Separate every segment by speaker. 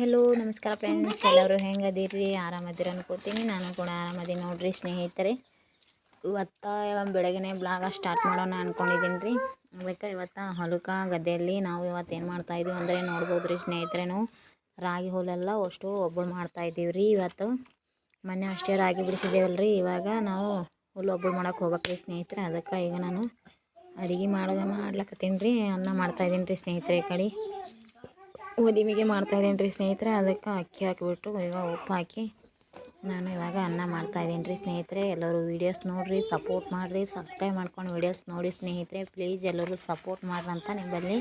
Speaker 1: Hello, ನಮಸ್ಕಾರ friends, ಎಲ್ಲರೂ ಹೆಂಗದಿರಿ? ಆರಾಮದಿರ ಅನ್ಕೋತೀನಿ. ನಾನು ಕೂಡ ಆರಾಮದೀನಿ ನೋಡ್ರಿ ಸ್ನೇಹಿತರೆ. ಇವತ್ತು ಬೆಳಗ್ಗೆ ಬ್ಲಾಗ ಸ್ಟಾರ್ಟ್ ಮಾಡೋಣ ಅನ್ಕೊಂಡಿದ್ದೀನಿ ರೀ ಅದಕ್ಕೆ ಇವತ್ತು ಹೊಲಕ ಗದ್ದೆಯಲ್ಲಿ ನಾವು ಇವತ್ತು ಏನು ಮಾಡ್ತಾಯಿದ್ದೀವಿ ಅಂದರೆ ನೋಡ್ಬೋದು ರೀ ಸ್ನೇಹಿತರೆ ರಾಗಿ ಹುಲ್ಲೆಲ್ಲ ಅಷ್ಟು ಒಬ್ಬಳು ಮಾಡ್ತಾಯಿದ್ದೀವಿ ರೀ ಇವತ್ತು. ಮೊನ್ನೆ ಅಷ್ಟೇ ರಾಗಿ ಬಿಡಿಸಿದ್ದೇವಲ್ಲ ರೀ ಇವಾಗ ನಾವು ಹುಲ್ಲು ಒಬ್ಬಳು ಮಾಡೋಕೆ ಹೋಗ್ಬೇಕು ರೀ ಸ್ನೇಹಿತರೆ. ಅದಕ್ಕೆ ಈಗ ನಾನು ಅಡುಗೆ ಮಾಡೋದ ಮಾಡ್ಲಕತ್ತೀನಿ ರೀ ಅನ್ನ ಮಾಡ್ತಾಯಿದ್ದೀನಿ ರೀ ಸ್ನೇಹಿತರೆ ಈ ಕಡೆ. ಒಲಿಮಿಗೆ ಮಾಡ್ತಾಯಿದ್ದೀನಿ ರೀ ಸ್ನೇಹಿತರೆ. ಅದಕ್ಕೆ ಅಕ್ಕಿ ಹಾಕಿಬಿಟ್ಟು, ಈಗ ಉಪ್ಪು ಹಾಕಿ ನಾನು ಇವಾಗ ಅನ್ನ ಮಾಡ್ತಾಯಿದ್ದೀನಿ ರೀ ಸ್ನೇಹಿತರೆ. ಎಲ್ಲರೂ ವೀಡಿಯೋಸ್ ನೋಡಿರಿ ಸಪೋರ್ಟ್ ಮಾಡಿರಿ ಸಬ್ಸ್ಕ್ರೈಬ್ ಮಾಡ್ಕೊಂಡು ವೀಡಿಯೋಸ್ ನೋಡಿ ಸ್ನೇಹಿತರೆ. ಪ್ಲೀಸ್ ಎಲ್ಲರೂ ಸಪೋರ್ಟ್ ಮಾಡ್ರಿ ಅಂತ ನಿಮ್ಮಲ್ಲಿ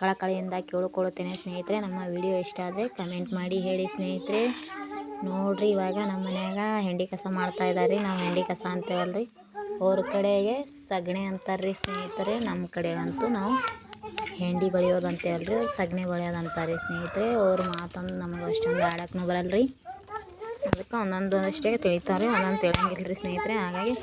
Speaker 1: ಕಳಕಳಿಯಿಂದ ಕೇಳ್ಕೊಳ್ತೇನೆ ಸ್ನೇಹಿತರೆ. ನಮ್ಮ ವಿಡಿಯೋ ಇಷ್ಟ ಆದರೆ ಕಮೆಂಟ್ ಮಾಡಿ ಹೇಳಿ ಸ್ನೇಹಿತರೆ. ನೋಡಿರಿ, ಇವಾಗ ನಮ್ಮ ಮನ್ಯಾಗ ಹೆಂಡಿ ಕಸ ಮಾಡ್ತಾ ಇದ್ದಾರೆ ನಾವು ಹೆಂಡಿ ಕಸ ಅಂತೇವಲ್ರಿ. ಅವ್ರ ಕಡೆಗೆ ಸಗಣಿ ಅಂತಾರೆ ರೀ ಸ್ನೇಹಿತರೆ. ನಮ್ಮ ಕಡೆಗಂತೂ ನಾವು ಹೆಂಡಿ ಬಳಿಯೋದಂತೆ ಅಲ್ರಿ, ಸಗಣಿ ಬಳಿಯೋದು ಅಂತಾರೆ ಸ್ನೇಹಿತರೆ. ಅವ್ರ ಮಾತಂದು ನಮಗೆ ಅಷ್ಟೊಂದು ಆಡೋಕ್ಕೂ ಬರಲ್ಲ ರೀ ಅದಕ್ಕೆ ಒಂದೊಂದು ಅಷ್ಟೇ ತಿಳಿತಾರೆ, ಒಂದೊಂದು ತಿಳಿಯಂಗಿಲ್ಲರಿ ರೀ ಸ್ನೇಹಿತರೆ. ಹಾಗಾಗಿ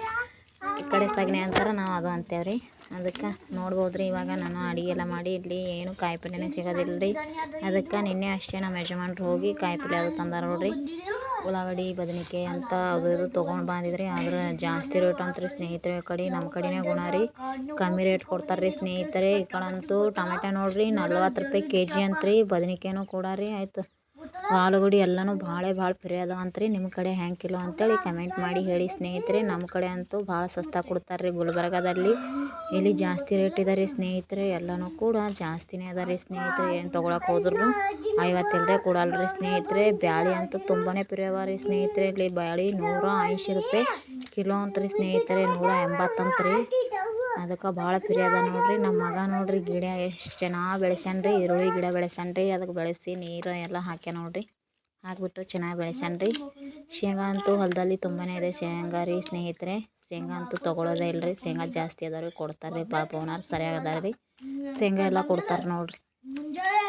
Speaker 1: ಈ ಕಡೆ ಸಗಣಿ ಅಂತಾರೆ, ನಾವು ಅದು ಅಂತೇವೆ ರೀ ಅದಕ್ಕೆ ನೋಡ್ಬೋದು ರೀ ಇವಾಗ ನಾನು ಅಡುಗೆ ಎಲ್ಲ ಮಾಡಿ ಇಲ್ಲಿ ಏನು ಕಾಯಿಪಲ್ಯನೇ ಸಿಗೋದಿಲ್ಲ ರೀ ಅದಕ್ಕೆ ನಿನ್ನೆ ಅಷ್ಟೇ ನಮ್ಮ ಯಜಮಾನ್ರು ಹೋಗಿ ಕಾಯಿಪಲ್ಯ ಅದು ತಂದಾರ ನೋಡ್ರಿ. ಉಳ್ಳಾಗಡ್ಡಿ, ಬದನೆಕಾಯಿ ಅಂತ ಅದು ಇದು ತೊಗೊಂಡು ಬಂದಿದ್ರಿ. ಆದ್ರೆ ಜಾಸ್ತಿ ರೇಟ್ ಅಂತ ರೀ ಸ್ನೇಹಿತರೆ ಕಡೆ. ನಮ್ಮ ಕಡೆನೇ ಗುಣ ರೀ. ಕಮ್ಮಿ ರೇಟ್ ಕೊಡ್ತಾರೆ ರೀ ಸ್ನೇಹಿತರೆ. ಈ ಕಡೆ ಅಂತೂ ಟೊಮೆಟೊ ನೋಡಿರಿ ನಲ್ವತ್ತು ರೂಪಾಯಿ ಕೆ ಜಿ ಅಂತ್ರಿ. ಬದನೆಕಾಯಿನೂ ಕೂಡ ರೀ. ಆಯ್ತು. ಆಲೂಗಡ್ಡೆ ಎಲ್ಲನೂ ಭಾಳ ಭಾಳ ಫ್ರೀ ಅದ ರೀ ನಿಮ್ಮ ಕಡೆ ಹ್ಯಾಂಗೆ ಕಿಲೋ ಅಂತೇಳಿ ಕಮೆಂಟ್ ಮಾಡಿ ಹೇಳಿ ಸ್ನೇಹಿತರೆ. ನಮ್ಮ ಕಡೆ ಅಂತೂ ಭಾಳ ಸಸ್ತಾ ಕೊಡ್ತಾರೆ ರೀ ಗುಲ್ಬರ್ಗದಲ್ಲಿ. ಇಲ್ಲಿ ಜಾಸ್ತಿ ರೇಟ್ ಇದೆ ರೀ ಸ್ನೇಹಿತರೆ, ಎಲ್ಲನೂ ಕೂಡ ಜಾಸ್ತಿನೇ ಅದ ರೀ ಸ್ನೇಹಿತರೆ. ಏನು ತೊಗೊಳಕ್ಕೆ ಹೋದ್ರು ಐವತ್ತಿಲ್ಲದೆ ಕೊಡಲ್ಲ ರೀ ಸ್ನೇಹಿತರೆ. ಬ್ಯಾಳಿ ಅಂತೂ ತುಂಬಾ ಪ್ರಿಯವ ರೀ ಸ್ನೇಹಿತರೆ. ಇಲ್ಲಿ ಬ್ಯಾಳಿ ನೂರ ಐಂಶಿ ರೂಪಾಯಿ ಕಿಲೋ ಅಂತ ರೀ ಸ್ನೇಹಿತರೆ, ನೂರ ಎಂಬತ್ತಂತ್ರಿ. ಅದಕ್ಕೆ ಭಾಳ ಪ್ರಿಯ ಅದ ನೋಡ್ರಿ. ನಮ್ಮ ಮಗ ನೋಡಿರಿ ಗಿಡ ಎಷ್ಟು ಚೆನ್ನಾಗಿ ಬೆಳೆಸ್ಯಾನ್ರಿ. ಈರುಳ್ಳಿ ಗಿಡ ಬೆಳೆಸ್ಯಾನ್ರಿ. ಅದಕ್ಕೆ ಬೆಳೆಸಿ ನೀರು ಎಲ್ಲ ಹಾಕ್ಯ ನೋಡಿರಿ. ಹಾಕ್ಬಿಟ್ಟು ಚೆನ್ನಾಗಿ ಬೆಳೆಸ್ಯಾನ್ರಿ. ಶೇಂಗಾ ಅಂತೂ ಹೊಲದಲ್ಲಿ ತುಂಬಾ ಇದೆ. ಶೇಂಗಾ ರೀ ಸ್ನೇಹಿತರೆ. ಶೇಂಗಾ ಅಂತೂ ತೊಗೊಳೋದೇ ಇಲ್ಲ ರೀ ಶೇಂಗಾ ಜಾಸ್ತಿ ಅದಾರ ರೀ ಕೊಡ್ತಾರೆ ಪಾಪ ಓನರ್ ಸರಿಯಾಗಿ ಅದಾರ ರೀ ಶೇಂಗಾ ಎಲ್ಲ ಕೊಡ್ತಾರೆ ನೋಡಿರಿ.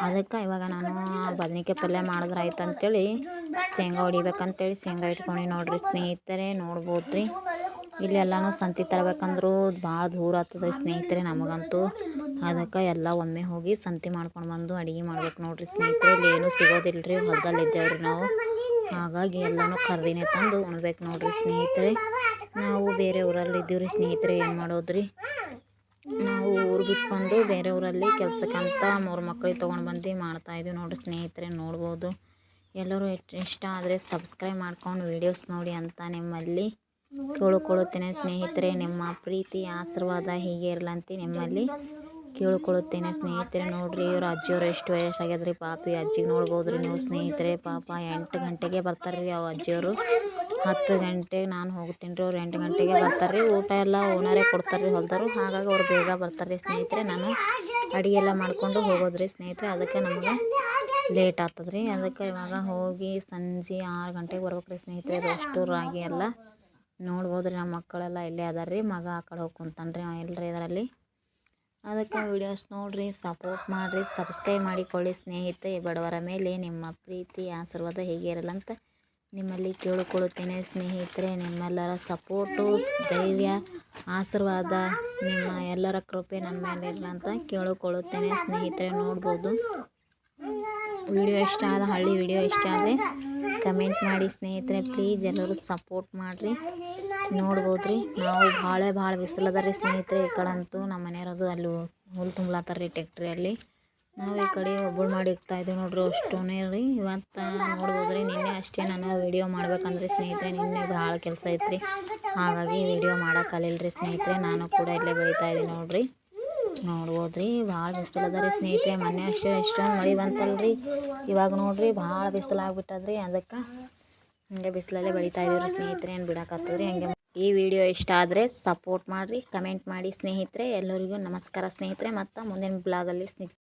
Speaker 1: ಅದಕ್ಕೆ ಇವಾಗ ನಾನು ಬದ್ನಿಕಾಯಿ ಪಲ್ಯ ಮಾಡಿದ್ರೆ ಆಯ್ತು ಅಂತೇಳಿ ಶೇಂಗಾ ಹೊಡಿಬೇಕಂತೇಳಿ ಶೇಂಗಾ ಇಟ್ಕೊಂಡು ನೋಡಿರಿ ಸ್ನೇಹಿತರೆ. ನೋಡ್ಬೋದು ರೀ ಇಲ್ಲಿ ಎಲ್ಲಾನು ಸಂತಿ ತರಬೇಕಂದ್ರೂ ಭಾಳ ದೂರ ಆಗ್ತದೆ ರೀ ಸ್ನೇಹಿತರೆ ನಮಗಂತೂ. ಅದಕ್ಕೆ ಎಲ್ಲ ಒಮ್ಮೆ ಹೋಗಿ ಸಂತೆ ಮಾಡ್ಕೊಂಡು ಬಂದು ಅಡುಗೆ ಮಾಡ್ಬೇಕು ನೋಡಿರಿ ಸ್ನೇಹಿತರೆ, ಇಲ್ಲಿ ಏನೂ ಸಿಗೋದಿಲ್ಲ ಹೊಲದಲ್ಲಿ ಇದ್ದೇವ್ರಿ ನಾವು. ಹಾಗಾಗಿ ಎಲ್ಲನೂ ಖರೀದಿನೇ ತಂದು ಉಣ್ಬೇಕು ನೋಡಿರಿ ಸ್ನೇಹಿತರೆ. ನಾವು ಬೇರೆ ಊರಲ್ಲಿ ಇದ್ದೀವ್ರಿ ಸ್ನೇಹಿತರೆ, ಏನು ಮಾಡೋದ್ರಿ? ನಾವು ಊರು ಬಿಟ್ಟು ಬೇರೆ ಊರಲ್ಲಿ ಕೆಲ್ಸಕ್ಕಂತ ಮೂರು ಮಕ್ಕಳಿಗೆ ತೊಗೊಂಡು ಬಂದು ಮಾಡ್ತಾಯಿದ್ದೀವಿ ನೋಡಿರಿ ಸ್ನೇಹಿತರೆ, ನೋಡ್ಬೋದು. ಎಲ್ಲರೂ ಇಷ್ಟ ಆದರೆ ಸಬ್ಸ್ಕ್ರೈಬ್ ಮಾಡ್ಕೊಂಡು ವೀಡಿಯೋಸ್ ನೋಡಿ ಅಂತ ನಿಮ್ಮಲ್ಲಿ ಕೇಳಿಕೊಳ್ಳುತ್ತೇನೆ ಸ್ನೇಹಿತರೆ, ನಿಮ್ಮ ಪ್ರೀತಿ ಆಶೀರ್ವಾದ ಹೀಗೆ ಇರಲಂತೆ ನಿಮ್ಮಲ್ಲಿ. ಕೇಳಿಕೊಳ್ಳುತ್ತೇನೆ ಸ್ನೇಹಿತರೆ, ನೋಡಿರಿ ಇವ್ರು ಅಜ್ಜಿಯವ್ರು ಎಷ್ಟು ವಯಸ್ಸಾಗ್ಯದ್ರಿ ಪಾಪಿ. ಅಜ್ಜಿಗೆ ನೋಡ್ಬೋದು ರೀ ನೀವು ಸ್ನೇಹಿತರೆ. ಪಾಪ ಎಂಟು ಗಂಟೆಗೆ ಬರ್ತಾರೆ ರೀ ಅವ್ರ ಅಜ್ಜಿಯವರು. ಹತ್ತು ಗಂಟೆಗೆ ನಾನು ಹೋಗ್ತೀನಿ ರೀ ಅವ್ರು ಎಂಟು ಗಂಟೆಗೆ ಬರ್ತಾರೆ ರೀ ಊಟ ಎಲ್ಲ ಓನರೇ ಕೊಡ್ತಾರೆ ರೀ ಹೊಲ್ದರು ಹಾಗಾಗಿ ಅವ್ರು ಬೇಗ ಬರ್ತಾರೆ ರೀ ಸ್ನೇಹಿತರೆ. ನಾನು ಅಡುಗೆ ಎಲ್ಲ ಮಾಡಿಕೊಂಡು ಹೋಗೋದು ರೀ ಸ್ನೇಹಿತರೆ. ಅದಕ್ಕೆ ನಮಗೆ ಲೇಟ್ ಆಗ್ತದೆ ಅದಕ್ಕೆ ಇವಾಗ ಹೋಗಿ ಸಂಜೆ ಆರು ಗಂಟೆಗೆ ಬರ್ಬೇಕು ರೀ ಸ್ನೇಹಿತರೆ ಅಷ್ಟು ರಾಗಿ ಎಲ್ಲ ನೋಡ್ಬೋದು ರೀ ನಮ್ಮ ಮಕ್ಕಳೆಲ್ಲ ಇಲ್ಲೇ ಅದಾರ ರೀ ಮಗ ಆ ಕಡೆ ಹೋಗಿ ಕುಂತಾನೆ ರೀ ಇಲ್ಲರಿ ಇದರಲ್ಲಿ. ಅದಕ್ಕೆ ವೀಡಿಯೋಸ್ ನೋಡಿರಿ ಸಪೋರ್ಟ್ ಮಾಡಿರಿ ಸಬ್ಸ್ಕ್ರೈಬ್ ಮಾಡಿಕೊಳ್ಳಿ ಸ್ನೇಹಿತೆ. ಬಡವರ ಮೇಲೆ ನಿಮ್ಮ ಪ್ರೀತಿ, ಆಶೀರ್ವಾದ ಹೇಗೆ ಇರಲ್ಲ ಅಂತ ನಿಮ್ಮಲ್ಲಿ ಕೇಳಿಕೊಳ್ಳುತ್ತೇನೆ ಸ್ನೇಹಿತರೆ. ನಿಮ್ಮೆಲ್ಲರ ಸಪೋರ್ಟು ಧೈರ್ಯ, ಆಶೀರ್ವಾದ ನಿಮ್ಮ ಎಲ್ಲರ ಕೃಪೆ ನನ್ನ ಮೇಲೆ ಇರಲ್ಲ ಅಂತ ಕೇಳಿಕೊಳ್ಳುತ್ತೇನೆ ಸ್ನೇಹಿತರೆ. ನೋಡ್ಬೋದು. ವಿಡಿಯೋ ಇಷ್ಟ ಆದ ಹಳ್ಳಿ ವಿಡಿಯೋ ಇಷ್ಟ ಆದರೆ ಕಮೆಂಟ್ ಮಾಡಿ ಸ್ನೇಹಿತರೆ. ಪ್ಲೀಸ್ ಎಲ್ಲರೂ ಸಪೋರ್ಟ್ ಮಾಡಿರಿ. ನೋಡ್ಬೋದು ರೀ ನಾವು ಭಾಳ ಭಾಳ ಬಿಸಿಲದ ರೀ ಸ್ನೇಹಿತರೆ ಈ ಕಡೆಂತೂ. ನಮ್ಮ ಮನೆಯವ್ರದ್ದು ಅಲ್ಲಿ ಹುಲ್ಲು ತುಂಬಲತ್ತಾರ ರೀ ಟ್ಯಾಕ್ಟ್ರಿಯಲ್ಲಿ ನಾವು ಈ ಕಡೆ ಒಬ್ಬಳು ಮಾಡಿ ಇಕ್ತಾ ಇದ್ದೀವಿ ನೋಡ್ರಿ ಅಷ್ಟೂನೇ ರೀ. ಇವತ್ತು ನೋಡ್ಬೋದು ರೀ ನಿನ್ನೆ ಅಷ್ಟೇ ನಾನು ವೀಡಿಯೋ ಮಾಡ್ಬೇಕಂದ್ರೆ ಸ್ನೇಹಿತರೆ. ನಿನ್ನೆ ಭಾಳ ಕೆಲಸ ಐತ್ರಿ. ಹಾಗಾಗಿ ವೀಡಿಯೋ ಮಾಡೋಕ್ಕಾಗಲಿಲ್ಲ ರೀ ಸ್ನೇಹಿತರೆ. ನಾನು ಕೂಡ ಇಲ್ಲೇ ಬೆಳೀತಾ ಇದ್ದೀನಿ ನೋಡ್ರಿ. ನೋಡ್ಬೋದು ರೀ ಭಾಳ ಬಿಸಿಲದ ರೀ ಸ್ನೇಹಿತರೆ. ಮೊನ್ನೆ ಅಷ್ಟೇ ಎಷ್ಟೊಂದು ಮಳೆ ಬಂತಲ್ರಿ. ಇವಾಗ ನೋಡ್ರಿ ಭಾಳ ಬಿಸಿಲಾಗ್ಬಿಟ್ಟದ್ರಿ ಅದಕ್ಕೆ ಹಂಗೆ ಬಿಸಿಲಲ್ಲೇ ಬೆಳೀತಾ ಇದ್ದೀವಿ ರೀ ಸ್ನೇಹಿತರೆ. ಏನು ಬಿಡೋಕ್ಕಾಗ್ತದೆ ಹಂಗೆ ಈ ವಿಡಿಯೋ ಇಷ್ಟ ಆದರೆ ಸಪೋರ್ಟ್ ಮಾಡಿರಿ ಕಮೆಂಟ್ ಮಾಡಿ ಸ್ನೇಹಿತರೆ, ಎಲ್ಲರಿಗೂ ನಮಸ್ಕಾರ ಸ್ನೇಹಿತರೆ, ಮತ್ತು ಮುಂದಿನ ಬ್ಲಾಗಲ್ಲಿ ಸ್ನೇಹಿತರೆ